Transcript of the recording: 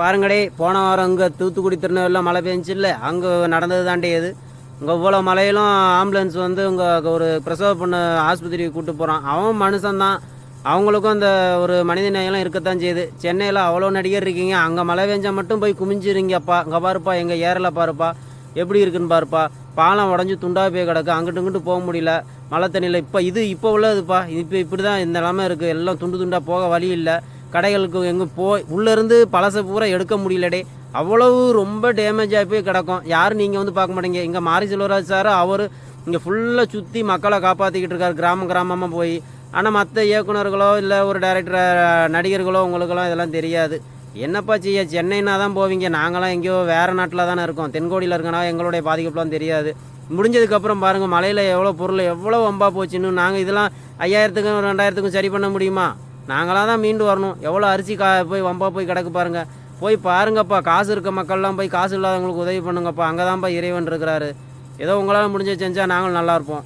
பாருங்கடே போன வாரம் இங்கே தூத்துக்குடி திருநெல்வேலியில் மழை பெஞ்சில்ல அங்கே நடந்தது தாண்டே இது. இங்கே இவ்வளோ மழையிலும் ஆம்புலன்ஸ் வந்து இங்கே ஒரு பிரசவ பொண்ணு ஆஸ்பத்திரிக்கு கூப்பிட்டு போகிறான் அவன் மனுஷன்தான். அவங்களுக்கும் அந்த ஒரு மனித நேயம்லாம் இருக்கத்தான் செய்யுது. சென்னையில் அவ்வளோ நடிகர் இருக்கீங்க. அங்கே மழை பெஞ்சால் மட்டும் போய் குமிஞ்சிருங்கப்பா. இங்கே பாருப்பா எங்கள் ஏரில் பாருப்பா. எப்படி இருக்குன்னு பாருப்பா. பாலம் உடஞ்சி துண்டா போய் கிடக்கு. அங்கிட்டு இங்கிட்டு போக முடியல. மழை தண்ணியில் இப்போ இது இப்போ உள்ளதுப்பா. இப்போ இப்படி தான் இந்த நிலமை இருக்குது எல்லாம் துண்டு துண்டாக போக வழி இல்லை. கடைகளுக்கு எங்கே போய் உள்ளேருந்து பழசை பூரா எடுக்க முடியலடே. அவ்வளவு ரொம்ப டேமேஜ் ஆகி போய் கிடக்கும். யாரும் நீங்கள் வந்து பார்க்க மாட்டீங்க. இங்கே மாரி செல்வராஜ் சார் அவர் இங்கே ஃபுல்லாக சுற்றி மக்களை காப்பாற்றிக்கிட்டு இருக்கார். கிராமம் கிராமமாக போய். ஆனால் மற்ற இயக்குனர்களோ இல்லை ஒரு டைரக்டர் நடிகர்களோ உங்களுக்கெல்லாம் இதெல்லாம் தெரியாது. என்னப்பா செய்ய? சென்னைனா தான் போவீங்க. நாங்களாம் எங்கேயோ வேறு நாட்டில் தானே இருக்கோம். தென்கோடியில் இருக்கனா எங்களுடைய பாதிக்கப்பெல்லாம் தெரியாது. முடிஞ்சதுக்கப்புறம் பாருங்கள் மலையில் எவ்வளோ பொருள் எவ்வளோ வம்பா போச்சுன்னு. நாங்கள் இதெல்லாம் ஐயாயிரத்துக்கும் ரெண்டாயிரத்துக்கும் சரி பண்ண முடியுமா? நாங்களாக தான் மீண்டு வரணும். எவ்வளோ அரிசி கா போய் வம்பா போய் கிடக்கு பாருங்கள் போய் பாருங்கப்பா காசு இருக்க மக்கள்லாம் போய் காசு இல்லாதவங்களுக்கு உதவி பண்ணுங்கப்பா. அங்கே தான்ப்பா இறைவன் இருக்கிறாரு. ஏதோ உங்களால் முடிஞ்ச செஞ்சால் நாங்களும் நல்லா இருப்போம்.